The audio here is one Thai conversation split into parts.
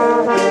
Musik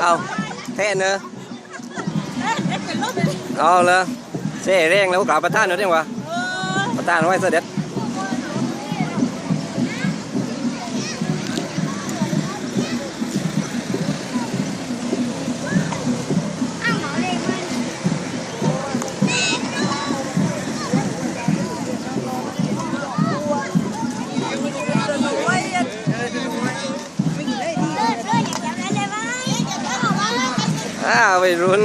เอาแท่นเนอะเอาเลยเสียแรงแล้วกล่าวประธานเนอะเรียกว่าประธานไว้เสด็จ อ้าไปรุ่น